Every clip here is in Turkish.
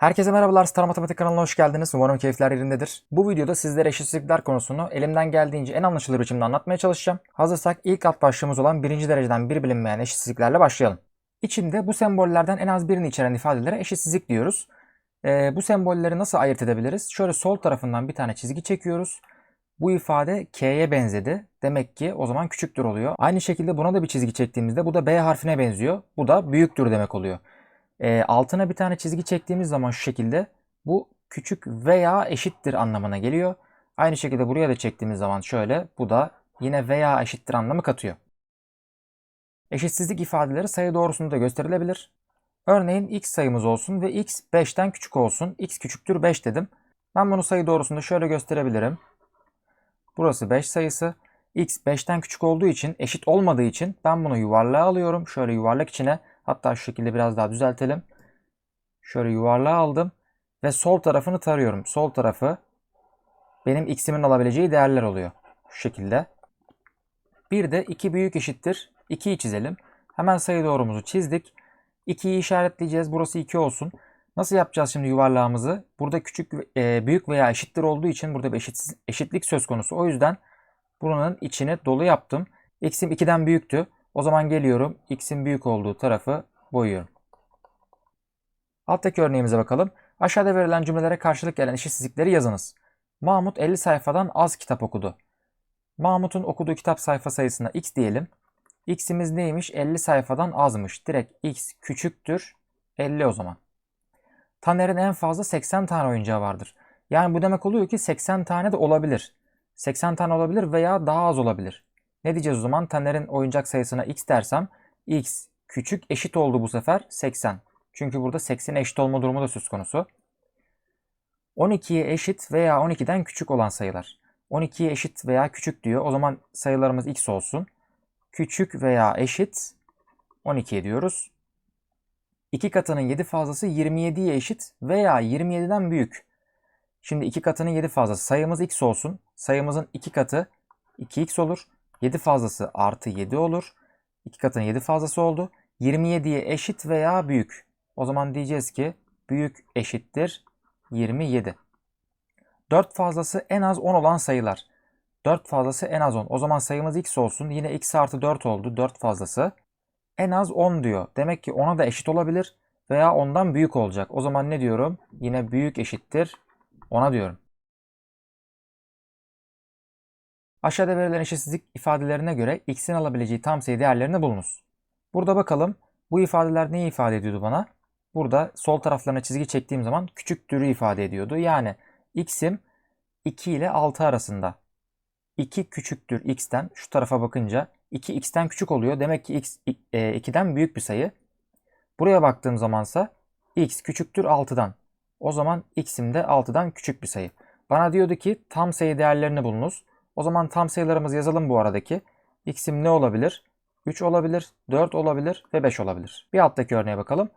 Herkese merhabalar Star Matematik kanalına hoş geldiniz. Umarım keyifler yerindedir. Bu videoda sizlere eşitsizlikler konusunu elimden geldiğince en anlaşılır biçimde anlatmaya çalışacağım. Hazırsak ilk alt başlığımız olan birinci dereceden bir bilinmeyen eşitsizliklerle başlayalım. İçinde bu sembollerden en az birini içeren ifadelere eşitsizlik diyoruz. Ee, bu sembolleri nasıl ayırt edebiliriz? Şöyle sol tarafından bir tane çizgi çekiyoruz. Bu ifade K'ye benzedi. Demek ki o zaman küçüktür oluyor. Aynı şekilde buna da bir çizgi çektiğimizde bu da B harfine benziyor. Bu da büyüktür demek oluyor. E, altına bir tane çizgi çektiğimiz zaman şu şekilde bu küçük veya eşittir anlamına geliyor. Aynı şekilde buraya da çektiğimiz zaman şöyle bu da yine veya eşittir anlamı katıyor. Eşitsizlik ifadeleri sayı doğrusunda gösterilebilir. Örneğin x sayımız olsun ve x 5'ten küçük olsun. x küçüktür 5 dedim. Ben bunu sayı doğrusunda şöyle gösterebilirim. Burası 5 sayısı. x 5'ten küçük olduğu için eşit olmadığı için ben bunu yuvarlığa alıyorum. Şöyle yuvarlak içine Hatta şu şekilde biraz daha düzeltelim. Şöyle yuvarlığa aldım ve sol tarafını tarıyorum. Sol tarafı benim x'imin alabileceği değerler oluyor. Şu şekilde. Bir de 2 büyük eşittir. 2'yi çizelim. Hemen sayı doğrumuzu çizdik. 2'yi işaretleyeceğiz. Burası 2 olsun. Nasıl yapacağız şimdi yuvarlağımızı? Burada küçük e, büyük veya eşittir olduğu için burada bir eşitsiz, eşitlik söz konusu. O yüzden buranın içini dolu yaptım. X'im 2'den büyüktü. O zaman geliyorum. X'in büyük olduğu tarafı boyuyorum. Alttaki örneğimize bakalım. Aşağıda verilen cümlelere karşılık gelen eşitsizlikleri yazınız. Mahmut 50 sayfadan az kitap okudu. Mahmut'un okuduğu kitap sayfa sayısına x diyelim. X'imiz neymiş? 50 sayfadan azmış. Direkt x küçüktür 50 o zaman. Taner'in en fazla 80 tane oyuncağı vardır. Yani bu demek oluyor ki 80 tane de olabilir. 80 tane olabilir veya daha az olabilir. Ne diyeceğiz o zaman? Taner'in oyuncak sayısına x dersem x küçük eşit oldu bu sefer 80. Çünkü burada 80 eşit olma durumu da söz konusu. 12'ye eşit veya 12'den küçük olan sayılar. 12'ye eşit veya küçük diyor. O zaman sayılarımız x olsun. Küçük veya eşit 12 diyoruz. 2 katının 7 fazlası 27'ye eşit veya 27'den büyük. Şimdi 2 katının 7 fazlası sayımız x olsun. Sayımızın 2 katı 2x olur. 7 fazlası artı 7 olur. 2 katının 7 fazlası oldu. 27'ye eşit veya büyük. O zaman diyeceğiz ki büyük eşittir 27. 4 fazlası en az 10 olan sayılar. 4 fazlası en az 10. O zaman sayımız x olsun. Yine x artı 4 oldu. 4 fazlası. En az 10 diyor. Demek ki 10'a da eşit olabilir veya ondan büyük olacak. O zaman ne diyorum? Yine büyük eşittir 10'a diyorum. Aşağıda verilen eşitsizlik ifadelerine göre x'in alabileceği tam sayı değerlerini bulunuz. Burada bakalım bu ifadeler neyi ifade ediyordu bana? Burada sol taraflarına çizgi çektiğim zaman küçüktürü ifade ediyordu. Yani x'im 2 ile 6 arasında. 2 küçüktür x'ten şu tarafa bakınca 2 x'ten küçük oluyor. Demek ki x 2'den e, büyük bir sayı. Buraya baktığım zamansa x küçüktür 6'dan. O zaman x'im de 6'dan küçük bir sayı. Bana diyordu ki tam sayı değerlerini bulunuz. O zaman tam sayılarımızı yazalım bu aradaki. X'im ne olabilir? 3 olabilir, 4 olabilir ve 5 olabilir. Bir alttaki örneğe bakalım.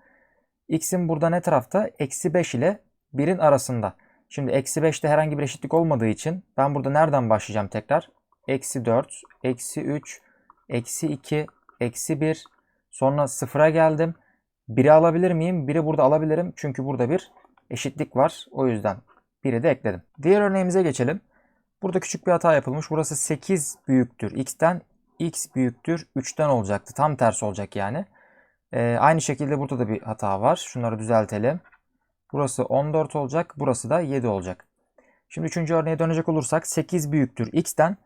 X'im burada ne tarafta? Eksi 5 ile 1'in arasında. Şimdi eksi 5'te herhangi bir eşitlik olmadığı için ben burada nereden başlayacağım tekrar? Eksi 4, eksi 3, eksi 2, eksi 1. Sonra sıfıra geldim. 1'i alabilir miyim? 1'i burada alabilirim. Çünkü burada bir eşitlik var. O yüzden 1'i de ekledim. Diğer örneğimize geçelim. Burada küçük bir hata yapılmış. Burası 8 büyüktür x'ten. x büyüktür 3'ten olacaktı. Tam tersi olacak yani. Ee, aynı şekilde burada da bir hata var. Şunları düzeltelim. Burası 14 olacak. Burası da 7 olacak. Şimdi üçüncü örneğe dönecek olursak 8 büyüktür x'ten.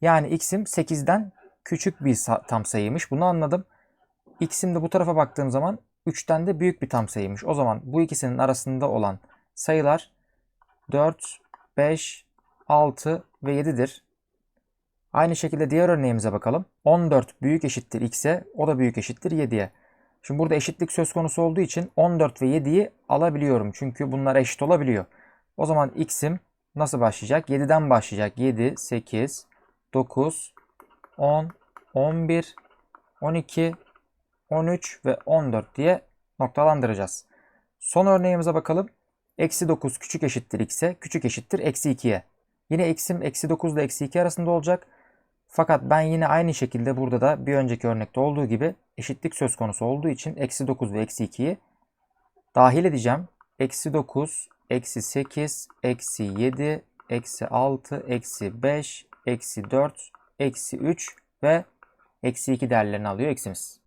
Yani x'im 8'den küçük bir tam sayıymış. Bunu anladım. x'im de bu tarafa baktığım zaman 3'ten de büyük bir tam sayıymış. O zaman bu ikisinin arasında olan sayılar 4, 5, 6 ve 7'dir. Aynı şekilde diğer örneğimize bakalım. 14 büyük eşittir x'e, o da büyük eşittir 7'ye. Şimdi burada eşitlik söz konusu olduğu için 14 ve 7'yi alabiliyorum. Çünkü bunlar eşit olabiliyor. O zaman x'im nasıl başlayacak? 7'den başlayacak. 7, 8, 9, 10, 11, 12, 13 ve 14 diye noktalandıracağız. Son örneğimize bakalım. Eksi 9 küçük eşittir x'e, küçük eşittir eksi 2'ye. Yine eksim eksi 9 ile eksi 2 arasında olacak. Fakat ben yine aynı şekilde burada da bir önceki örnekte olduğu gibi eşitlik söz konusu olduğu için eksi 9 ve eksi 2'yi dahil edeceğim. eksi 9, eksi 8, eksi 7, eksi 6, eksi 5, eksi 4, eksi 3 ve eksi 2 değerlerini alıyor eksimiz.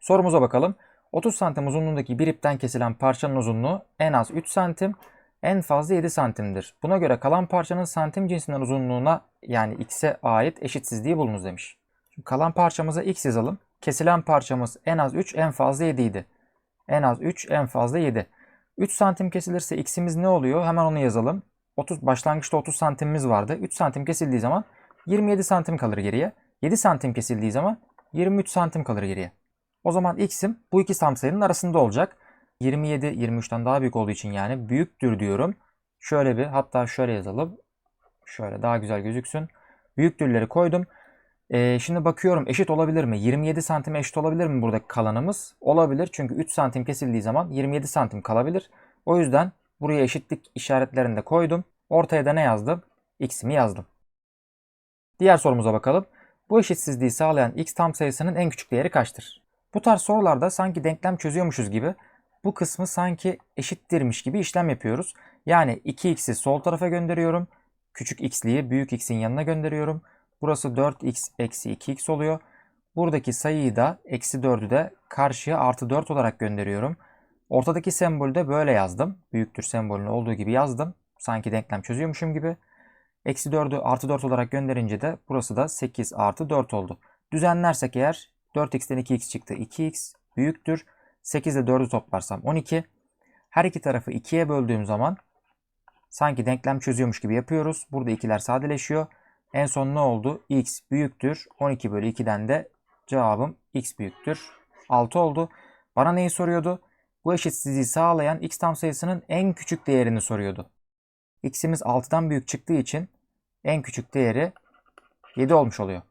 Sorumuza bakalım. 30 santim uzunluğundaki bir ipten kesilen parçanın uzunluğu en az 3 santim, en fazla 7 santimdir. Buna göre kalan parçanın santim cinsinden uzunluğuna yani x'e ait eşitsizliği bulunuz demiş. Şimdi kalan parçamıza x yazalım. Kesilen parçamız en az 3, en fazla 7 idi. En az 3, en fazla 7. 3 santim kesilirse x'imiz ne oluyor? Hemen onu yazalım. 30 başlangıçta 30 santimimiz vardı. 3 santim kesildiği zaman 27 santim kalır geriye. 7 santim kesildiği zaman 23 santim kalır geriye. O zaman x'im bu iki tam sayının arasında olacak. 27 23'ten daha büyük olduğu için yani büyüktür diyorum. Şöyle bir hatta şöyle yazalım. Şöyle daha güzel gözüksün. Büyüktürleri koydum. Ee, şimdi bakıyorum eşit olabilir mi? 27 santim eşit olabilir mi buradaki kalanımız? Olabilir çünkü 3 santim kesildiği zaman 27 santim kalabilir. O yüzden buraya eşitlik işaretlerini de koydum. Ortaya da ne yazdım? X'imi yazdım. Diğer sorumuza bakalım. Bu eşitsizliği sağlayan x tam sayısının en küçük değeri kaçtır? Bu tarz sorularda sanki denklem çözüyormuşuz gibi bu kısmı sanki eşittirmiş gibi işlem yapıyoruz. Yani 2x'i sol tarafa gönderiyorum. Küçük x'liyi büyük x'in yanına gönderiyorum. Burası 4x eksi 2x oluyor. Buradaki sayıyı da eksi 4'ü de karşıya artı 4 olarak gönderiyorum. Ortadaki sembolü de böyle yazdım. Büyüktür sembolünün olduğu gibi yazdım. Sanki denklem çözüyormuşum gibi. Eksi 4'ü artı 4 olarak gönderince de burası da 8 artı 4 oldu. Düzenlersek eğer 4x'ten 2x çıktı. 2x büyüktür. 8 ile 4'ü toplarsam 12. Her iki tarafı 2'ye böldüğüm zaman sanki denklem çözüyormuş gibi yapıyoruz. Burada ikiler sadeleşiyor. En son ne oldu? x büyüktür. 12 bölü 2'den de cevabım x büyüktür. 6 oldu. Bana neyi soruyordu? Bu eşitsizliği sağlayan x tam sayısının en küçük değerini soruyordu. x'imiz 6'dan büyük çıktığı için en küçük değeri 7 olmuş oluyor.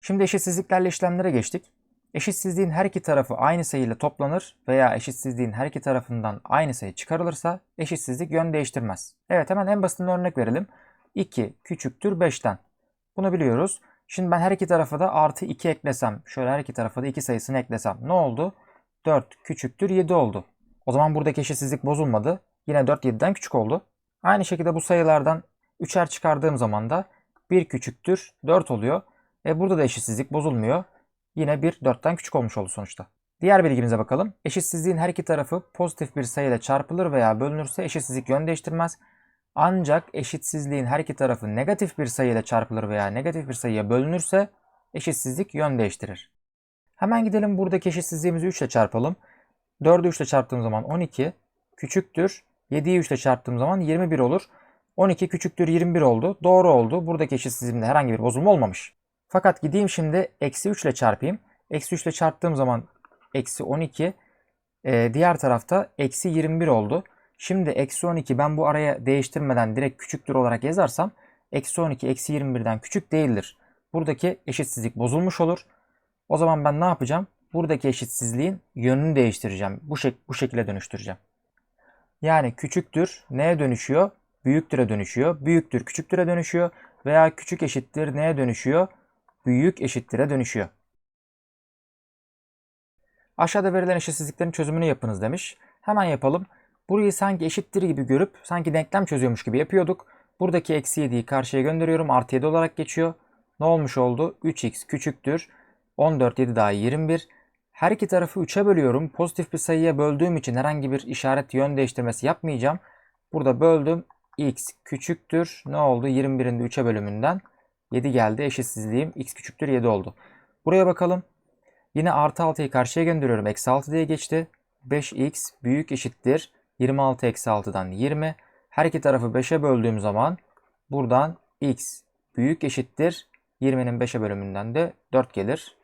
Şimdi eşitsizliklerle işlemlere geçtik. Eşitsizliğin her iki tarafı aynı sayıyla toplanır veya eşitsizliğin her iki tarafından aynı sayı çıkarılırsa eşitsizlik yön değiştirmez. Evet hemen en basitinden örnek verelim. 2 küçüktür 5'ten. Bunu biliyoruz. Şimdi ben her iki tarafa da artı 2 eklesem, şöyle her iki tarafa da 2 sayısını eklesem ne oldu? 4 küçüktür 7 oldu. O zaman buradaki eşitsizlik bozulmadı. Yine 4 7'den küçük oldu. Aynı şekilde bu sayılardan 3'er çıkardığım zaman da 1 küçüktür 4 oluyor. E burada da eşitsizlik bozulmuyor. Yine 1 4'ten küçük olmuş oldu sonuçta. Diğer bilgimize bakalım. Eşitsizliğin her iki tarafı pozitif bir sayıyla çarpılır veya bölünürse eşitsizlik yön değiştirmez. Ancak eşitsizliğin her iki tarafı negatif bir sayıyla çarpılır veya negatif bir sayıya bölünürse eşitsizlik yön değiştirir. Hemen gidelim buradaki eşitsizliğimizi 3 ile çarpalım. 4'ü 3 ile çarptığım zaman 12 küçüktür. 7'yi 3 ile çarptığım zaman 21 olur. 12 küçüktür 21 oldu. Doğru oldu. Buradaki eşitsizliğimde herhangi bir bozulma olmamış. Fakat gideyim şimdi eksi 3 ile çarpayım. Eksi 3 ile çarptığım zaman eksi 12. Ee, diğer tarafta eksi 21 oldu. Şimdi eksi 12 ben bu araya değiştirmeden direkt küçüktür olarak yazarsam eksi 12 eksi 21'den küçük değildir. Buradaki eşitsizlik bozulmuş olur. O zaman ben ne yapacağım? Buradaki eşitsizliğin yönünü değiştireceğim. Bu, şek bu şekilde dönüştüreceğim. Yani küçüktür neye dönüşüyor? Büyüktüre dönüşüyor. Büyüktür küçüktüre dönüşüyor. Veya küçük eşittir neye dönüşüyor? Büyük eşittire dönüşüyor. Aşağıda verilen eşitsizliklerin çözümünü yapınız demiş. Hemen yapalım. Burayı sanki eşittir gibi görüp sanki denklem çözüyormuş gibi yapıyorduk. Buradaki eksi 7'yi karşıya gönderiyorum. Artı 7 olarak geçiyor. Ne olmuş oldu? 3x küçüktür. 14 7 daha 21. Her iki tarafı 3'e bölüyorum. Pozitif bir sayıya böldüğüm için herhangi bir işaret yön değiştirmesi yapmayacağım. Burada böldüm. x küçüktür. Ne oldu? 21'in de 3'e bölümünden 7 geldi. Eşitsizliğim x küçüktür 7 oldu. Buraya bakalım. Yine artı 6'yı karşıya gönderiyorum. Eksi 6 diye geçti. 5x büyük eşittir. 26 eksi 6'dan 20. Her iki tarafı 5'e böldüğüm zaman buradan x büyük eşittir. 20'nin 5'e bölümünden de 4 gelir.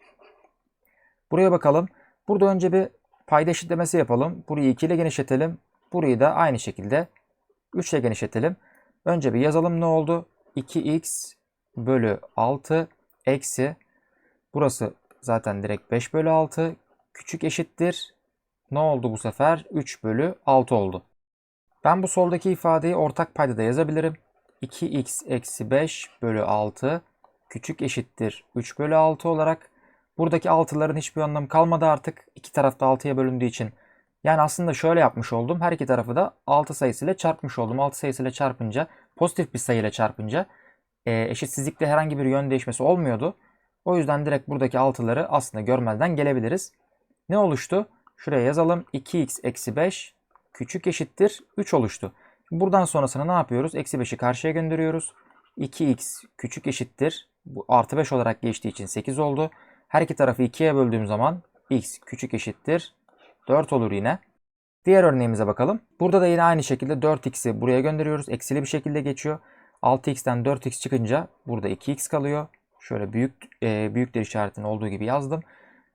Buraya bakalım. Burada önce bir payda eşitlemesi yapalım. Burayı 2 ile genişletelim. Burayı da aynı şekilde 3 ile genişletelim. Önce bir yazalım ne oldu? 2x bölü 6 eksi burası zaten direkt 5 bölü 6 küçük eşittir. Ne oldu bu sefer? 3 bölü 6 oldu. Ben bu soldaki ifadeyi ortak paydada yazabilirim. 2x eksi 5 bölü 6 küçük eşittir 3 bölü 6 olarak. Buradaki 6'ların hiçbir anlamı kalmadı artık. İki tarafta 6'ya bölündüğü için Yani aslında şöyle yapmış oldum. Her iki tarafı da 6 sayısıyla çarpmış oldum. 6 sayısıyla çarpınca pozitif bir sayıyla çarpınca e, eşitsizlikte herhangi bir yön değişmesi olmuyordu. O yüzden direkt buradaki 6'ları aslında görmezden gelebiliriz. Ne oluştu? Şuraya yazalım. 2x eksi 5 küçük eşittir 3 oluştu. Buradan sonrasını ne yapıyoruz? Eksi 5'i karşıya gönderiyoruz. 2x küçük eşittir. Bu artı 5 olarak geçtiği için 8 oldu. Her iki tarafı 2'ye böldüğüm zaman x küçük eşittir 4 olur yine. Diğer örneğimize bakalım. Burada da yine aynı şekilde 4x'i buraya gönderiyoruz. Eksili bir şekilde geçiyor. 6x'ten 4x çıkınca burada 2x kalıyor. Şöyle büyük e, büyükler işaretinin olduğu gibi yazdım.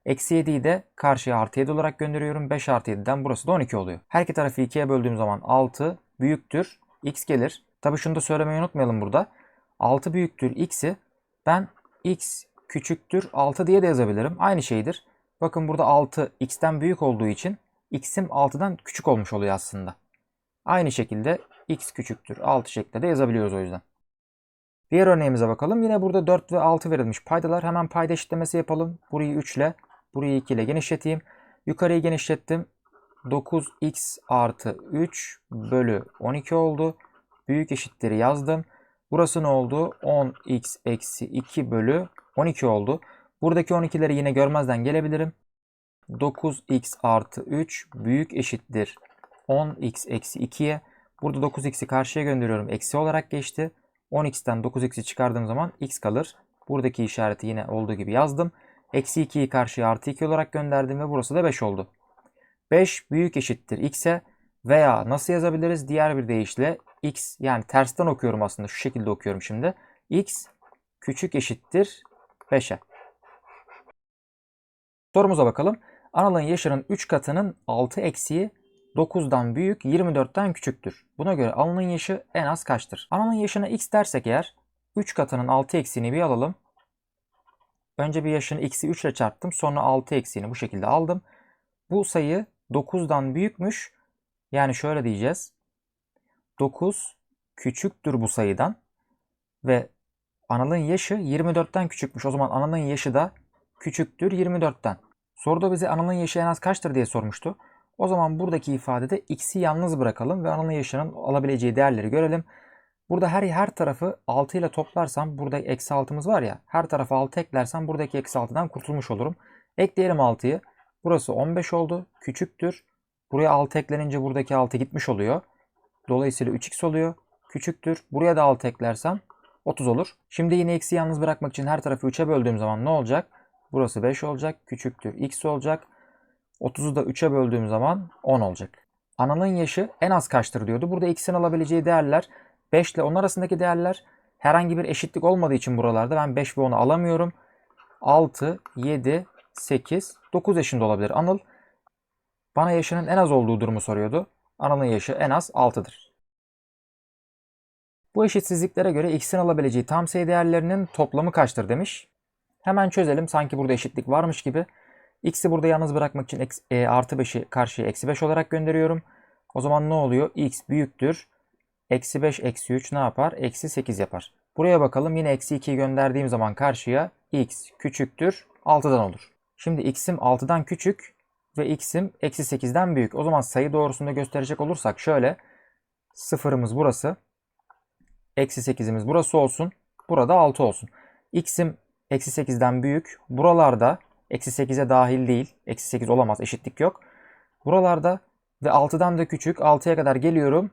Eksi 7'yi de karşıya artı 7 olarak gönderiyorum. 5 artı 7'den burası da 12 oluyor. Her iki tarafı 2'ye böldüğüm zaman 6 büyüktür. x gelir. Tabii şunu da söylemeyi unutmayalım burada. 6 büyüktür x'i ben x küçüktür 6 diye de yazabilirim. Aynı şeydir. Bakın burada 6 x'ten büyük olduğu için x'im 6'dan küçük olmuş oluyor aslında. Aynı şekilde x küçüktür 6 şeklinde de yazabiliyoruz o yüzden. Diğer örneğimize bakalım. Yine burada 4 ve 6 verilmiş paydalar. Hemen payda eşitlemesi yapalım. Burayı 3 ile, burayı 2 ile genişleteyim. Yukarıyı genişlettim. 9x artı 3 bölü 12 oldu. Büyük eşitleri yazdım. Burası ne oldu? 10x eksi 2 bölü 12 oldu. Buradaki 12'leri yine görmezden gelebilirim. 9x artı 3 büyük eşittir 10x eksi 2'ye. Burada 9x'i karşıya gönderiyorum. Eksi olarak geçti. 10x'ten 9x'i çıkardığım zaman x kalır. Buradaki işareti yine olduğu gibi yazdım. Eksi 2'yi karşıya artı 2 olarak gönderdim ve burası da 5 oldu. 5 büyük eşittir x'e veya nasıl yazabiliriz? Diğer bir deyişle x yani tersten okuyorum aslında şu şekilde okuyorum şimdi. x küçük eşittir 5'e. Sorumuza bakalım. Analın yaşının 3 katının 6 eksiği 9'dan büyük 24'ten küçüktür. Buna göre analın yaşı en az kaçtır? Analın yaşına x dersek eğer 3 katının 6 eksiğini bir alalım. Önce bir yaşını x'i 3 ile çarptım. Sonra 6 eksiğini bu şekilde aldım. Bu sayı 9'dan büyükmüş. Yani şöyle diyeceğiz. 9 küçüktür bu sayıdan. Ve analın yaşı 24'ten küçükmüş. O zaman analın yaşı da küçüktür 24'ten. Soruda bize analın yaşı en az kaçtır diye sormuştu. O zaman buradaki ifadede x'i yalnız bırakalım ve analın yaşının alabileceği değerleri görelim. Burada her her tarafı 6 ile toplarsam burada eksi 6'mız var ya her tarafa 6 eklersem buradaki eksi 6'dan kurtulmuş olurum. Ekleyelim 6'yı. Burası 15 oldu. Küçüktür. Buraya 6 eklenince buradaki 6 gitmiş oluyor. Dolayısıyla 3x oluyor. Küçüktür. Buraya da 6 eklersem 30 olur. Şimdi yine eksi yalnız bırakmak için her tarafı 3'e böldüğüm zaman ne olacak? Burası 5 olacak. Küçüktür. x olacak. 30'u da 3'e böldüğüm zaman 10 olacak. Ananın yaşı en az kaçtır diyordu. Burada x'in alabileceği değerler 5 ile 10 arasındaki değerler. Herhangi bir eşitlik olmadığı için buralarda ben 5 ve 10'u alamıyorum. 6, 7, 8, 9 yaşında olabilir Anıl. Bana yaşının en az olduğu durumu soruyordu. Anıl'ın yaşı en az 6'dır. Bu eşitsizliklere göre x'in alabileceği tam sayı değerlerinin toplamı kaçtır demiş. Hemen çözelim. Sanki burada eşitlik varmış gibi. X'i burada yalnız bırakmak için eksi, e, artı 5'i karşıya eksi 5 olarak gönderiyorum. O zaman ne oluyor? X büyüktür. Eksi 5 eksi 3 ne yapar? Eksi 8 yapar. Buraya bakalım. Yine eksi 2'yi gönderdiğim zaman karşıya x küçüktür 6'dan olur. Şimdi x'im 6'dan küçük ve x'im eksi 8'den büyük. O zaman sayı doğrusunda gösterecek olursak şöyle. Sıfırımız burası. Eksi 8'imiz burası olsun. Burada 6 olsun. x'im eksi 8'den büyük. Buralarda eksi 8'e dahil değil. Eksi 8 olamaz. Eşitlik yok. Buralarda ve 6'dan da küçük. 6'ya kadar geliyorum.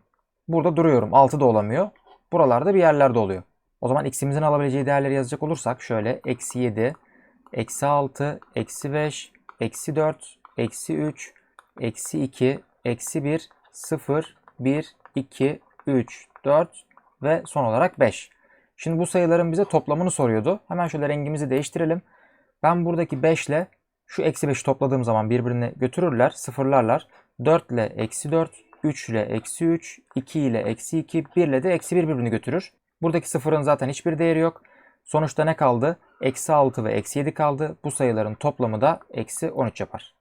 Burada duruyorum. 6 da olamıyor. Buralarda bir yerlerde oluyor. O zaman x'imizin alabileceği değerleri yazacak olursak şöyle eksi 7, eksi 6, eksi 5, eksi 4, eksi 3, eksi 2, eksi 1, 0, 1, 2, 3, 4 ve son olarak 5. Şimdi bu sayıların bize toplamını soruyordu. Hemen şöyle rengimizi değiştirelim. Ben buradaki 5 ile şu eksi 5'i topladığım zaman birbirini götürürler, sıfırlarlar. 4 ile eksi 4, 3 ile eksi 3, 2 ile eksi 2, 1 ile de eksi 1 birbirini götürür. Buradaki sıfırın zaten hiçbir değeri yok. Sonuçta ne kaldı? Eksi 6 ve eksi 7 kaldı. Bu sayıların toplamı da eksi 13 yapar.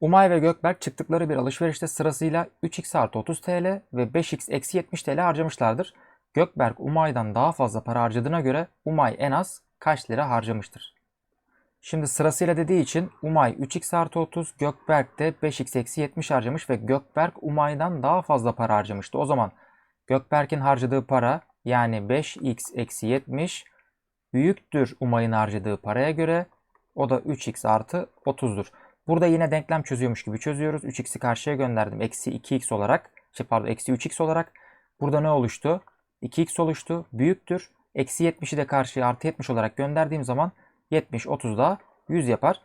Umay ve Gökberk çıktıkları bir alışverişte sırasıyla 3x artı 30 TL ve 5x eksi 70 TL harcamışlardır. Gökberk Umay'dan daha fazla para harcadığına göre Umay en az kaç lira harcamıştır? Şimdi sırasıyla dediği için Umay 3x artı 30, Gökberk de 5x eksi 70 harcamış ve Gökberk Umay'dan daha fazla para harcamıştı. O zaman Gökberk'in harcadığı para yani 5x eksi 70 büyüktür Umay'ın harcadığı paraya göre o da 3x artı 30'dur. Burada yine denklem çözüyormuş gibi çözüyoruz. 3x'i karşıya gönderdim. Eksi 2x olarak. Şey pardon eksi 3x olarak. Burada ne oluştu? 2x oluştu. Büyüktür. Eksi 70'i de karşıya artı 70 olarak gönderdiğim zaman 70 30 daha 100 yapar.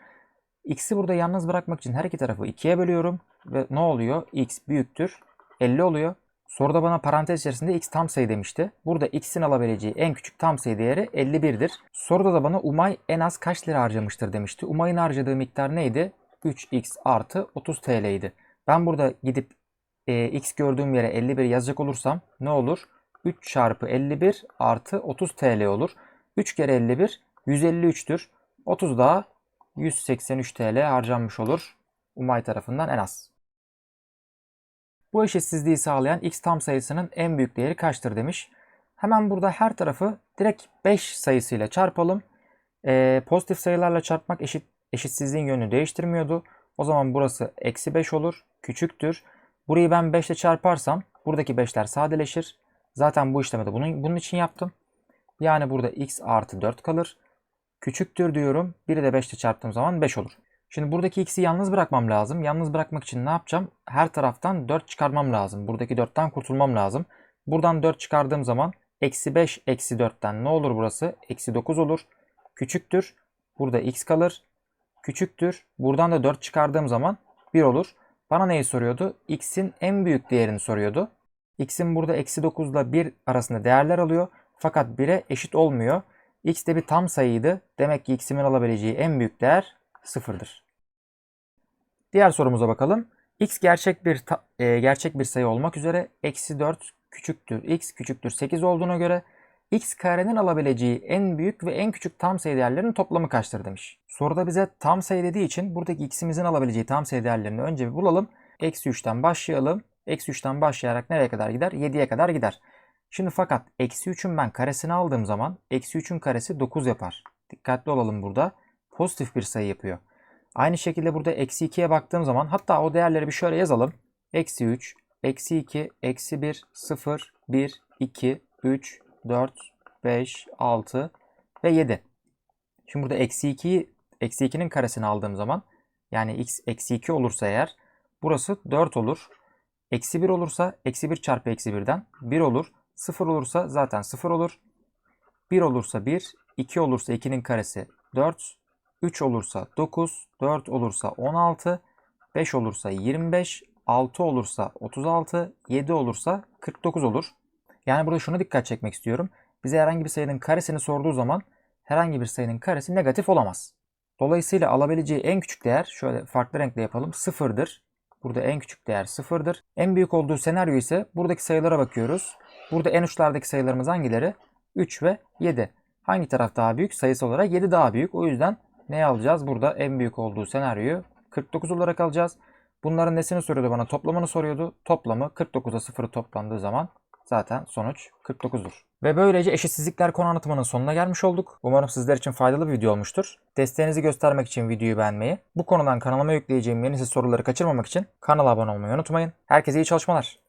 X'i burada yalnız bırakmak için her iki tarafı 2'ye bölüyorum. Ve ne oluyor? X büyüktür. 50 oluyor. Soruda bana parantez içerisinde x tam sayı demişti. Burada x'in alabileceği en küçük tam sayı değeri 51'dir. Soruda da bana Umay en az kaç lira harcamıştır demişti. Umay'ın harcadığı miktar neydi? 3x artı 30 TL idi. Ben burada gidip e, x gördüğüm yere 51 yazacak olursam ne olur? 3 çarpı 51 artı 30 TL olur. 3 kere 51 153'tür. 30 daha 183 TL harcanmış olur. Umay tarafından en az. Bu eşitsizliği sağlayan x tam sayısının en büyük değeri kaçtır demiş. Hemen burada her tarafı direkt 5 sayısıyla çarpalım. Ee, pozitif sayılarla çarpmak eşit eşitsizliğin yönünü değiştirmiyordu. O zaman burası eksi 5 olur. Küçüktür. Burayı ben 5 ile çarparsam buradaki 5'ler sadeleşir. Zaten bu işlemi de bunun, bunun için yaptım. Yani burada x artı 4 kalır. Küçüktür diyorum. 1'i de 5 ile çarptığım zaman 5 olur. Şimdi buradaki x'i yalnız bırakmam lazım. Yalnız bırakmak için ne yapacağım? Her taraftan 4 çıkarmam lazım. Buradaki 4'ten kurtulmam lazım. Buradan 4 çıkardığım zaman eksi 5 eksi 4'ten ne olur burası? Eksi 9 olur. Küçüktür. Burada x kalır. Küçüktür. Buradan da 4 çıkardığım zaman 1 olur. Bana neyi soruyordu? x'in en büyük değerini soruyordu. X'in burada eksi 9 ile 1 arasında değerler alıyor. Fakat 1'e eşit olmuyor. x de bir tam sayıydı. Demek ki x'imin alabileceği en büyük değer sıfırdır. Diğer sorumuza bakalım. x gerçek bir e, gerçek bir sayı olmak üzere eksi 4 küçüktür x küçüktür 8 olduğuna göre x karenin alabileceği en büyük ve en küçük tam sayı değerlerinin toplamı kaçtır demiş. Soruda bize tam sayı dediği için buradaki x'imizin alabileceği tam sayı değerlerini önce bir bulalım. Eksi 3'ten başlayalım. Eksi 3'ten başlayarak nereye kadar gider? 7'ye kadar gider. Şimdi fakat eksi 3'ün ben karesini aldığım zaman eksi 3'ün karesi 9 yapar. Dikkatli olalım burada pozitif bir sayı yapıyor. Aynı şekilde burada eksi 2'ye baktığım zaman hatta o değerleri bir şöyle yazalım. Eksi 3, eksi 2, eksi 1, 0, 1, 2, 3, 4, 5, 6 ve 7. Şimdi burada eksi 2'yi eksi 2'nin karesini aldığım zaman yani x eksi 2 olursa eğer burası 4 olur. Eksi 1 olursa eksi 1 çarpı eksi 1'den 1 olur. 0 olursa zaten 0 olur. 1 olursa 1, 2 olursa 2'nin karesi 4, 3 olursa 9, 4 olursa 16, 5 olursa 25, 6 olursa 36, 7 olursa 49 olur. Yani burada şuna dikkat çekmek istiyorum. Bize herhangi bir sayının karesini sorduğu zaman herhangi bir sayının karesi negatif olamaz. Dolayısıyla alabileceği en küçük değer şöyle farklı renkle yapalım sıfırdır. Burada en küçük değer sıfırdır. En büyük olduğu senaryo ise buradaki sayılara bakıyoruz. Burada en uçlardaki sayılarımız hangileri? 3 ve 7. Hangi taraf daha büyük? Sayısı olarak 7 daha büyük. O yüzden ne alacağız? Burada en büyük olduğu senaryoyu 49 olarak alacağız. Bunların nesini soruyordu bana? Toplamını soruyordu. Toplamı 49'a 0 toplandığı zaman zaten sonuç 49'dur. Ve böylece eşitsizlikler konu anlatımının sonuna gelmiş olduk. Umarım sizler için faydalı bir video olmuştur. Desteğinizi göstermek için videoyu beğenmeyi, bu konudan kanalıma yükleyeceğim yeni soruları kaçırmamak için kanala abone olmayı unutmayın. Herkese iyi çalışmalar.